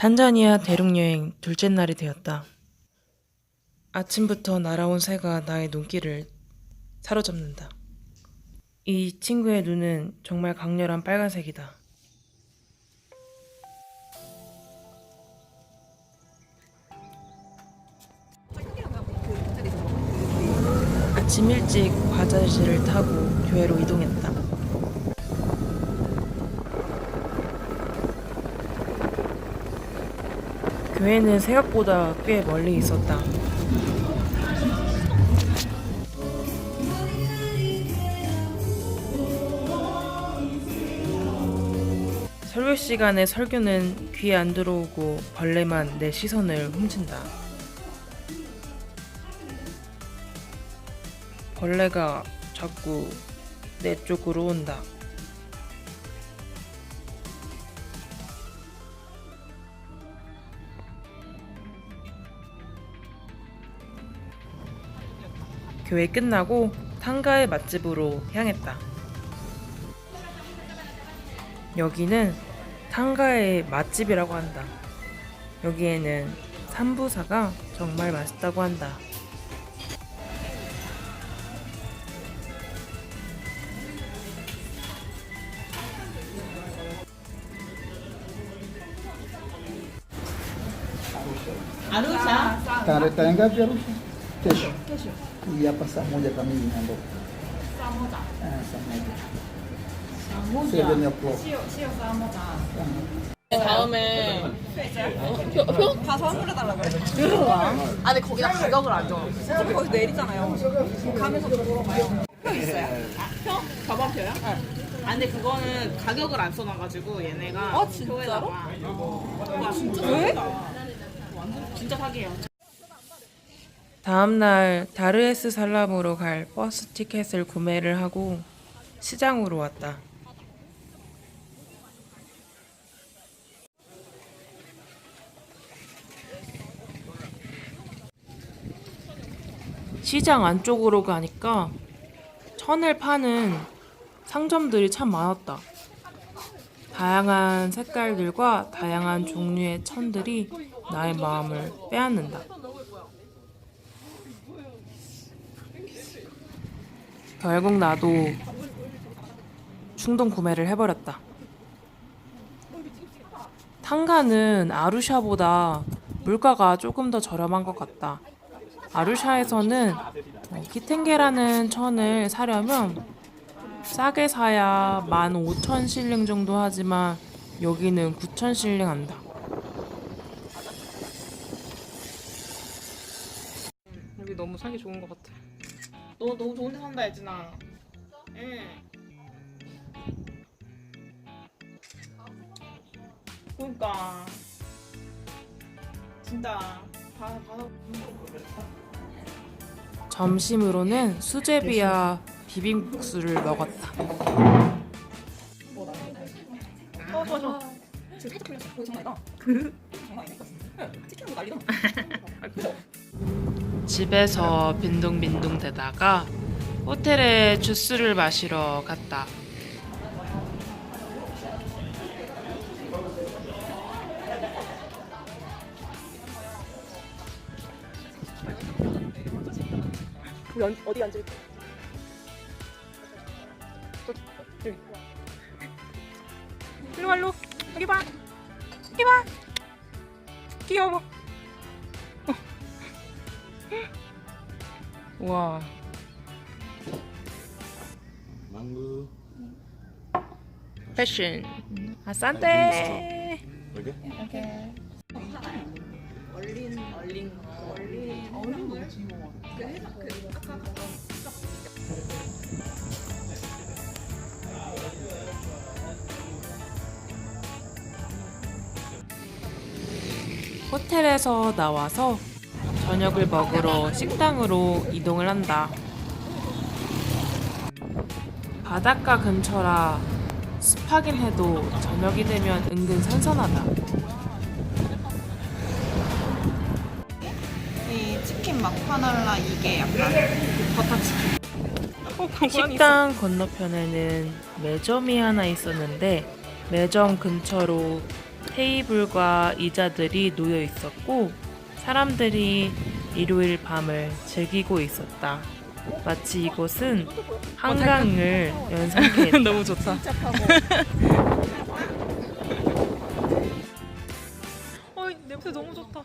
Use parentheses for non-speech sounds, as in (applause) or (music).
탄자니아 대륙여행 둘째 날이 되었다. 아침부터 날아온 새가 나의 눈길을 사로잡는다. 이 친구의 눈은 정말 강렬한 빨간색이다. 아침 일찍 과자실을 타고 교회로 이동했다. 교회는 생각보다 꽤 멀리 있었다. 설교 시간에 설교는 귀에 안 들어오고 벌레만 내 시선을 훔친다. 벌레가 자꾸 내 쪽으로 온다. 교회 끝나고 탕가의 맛집으로 향했다. 여기는 탕가의 맛집이라고 한다. 여기에는 삼부사가 정말 맛있다고 한다. Tarehe ngapi Arusha? Kesho. Hii hapa saa moja kamili naondoka. Saa moja. Seven o'clock. 다음에 표, 표? 가서 환불해 달라고 해. 아 근데 거기다 가격을 안 줘. 어차피 거기서 내리잖아요. 가면서 물어봐요. 표 있어요. 표? 저번표요? 아 근데 그거는 가격을 안 써놔가지고 얘네가 아, 진짜로? 표에다가 와 진짜 왜? 사기다. 완전 진짜 사기예요. 다음날 다르에스 살람으로 갈 버스 티켓을 구매를 하고 시장으로 왔다. 시장 안쪽으로 가니까 천을 파는 상점들이 참 많았다. 다양한 색깔들과 다양한 종류의 천들이 나의 마음을 빼앗는다. 결국 나도 충동 구매를 해버렸다. 탕가는 아루샤보다 물가가 조금 더 저렴한 것 같다. 아루샤에서는 어, 키텐게라는 천을 사려면 싸게 사야 15,000 실링 정도 하지만 여기는 9,000 실링 한다. 여기 너무 살기 좋은 것 같아. 너 너무 좋은 데 산다 예진아. 응. 그러니까 진짜 봐 봐. 점심으로는 수제비와 비빔국수를 먹었다. 어, 좋아, 좋아. 지금 살짝 걸렸어. 거기 장난이다. 장난 아니네. 치킨하고 난리다. (laughs) 집에서 빈둥빈둥 대다가 호텔에 주스를 마시러 갔다. 우리 어디 앉을까? 일로 와, 일로. 여기 봐. 여기 봐. 귀여워. 와, 망고 패션. 아산테. 이렇게? 얼린 얼린 거. 얼린 얼린 뭐지? 호텔에서 나와서 저녁을 먹으러 식당으로 이동을 한다. 바닷가 근처라 습하긴 해도 저녁이 되면 은근 선선하다. 이 치킨 마파날라 이게 약간 버터치킨. 식당 건너편에는 매점이 하나 있었는데 매점 근처로 테이블과 의자들이 놓여 있었고 사람들이 일요일 밤을 즐기고 있었다. 마치 이곳은 한강을 연상케 했다. (laughs) 너무 좋다. (laughs) 어 냄새 너무 좋다.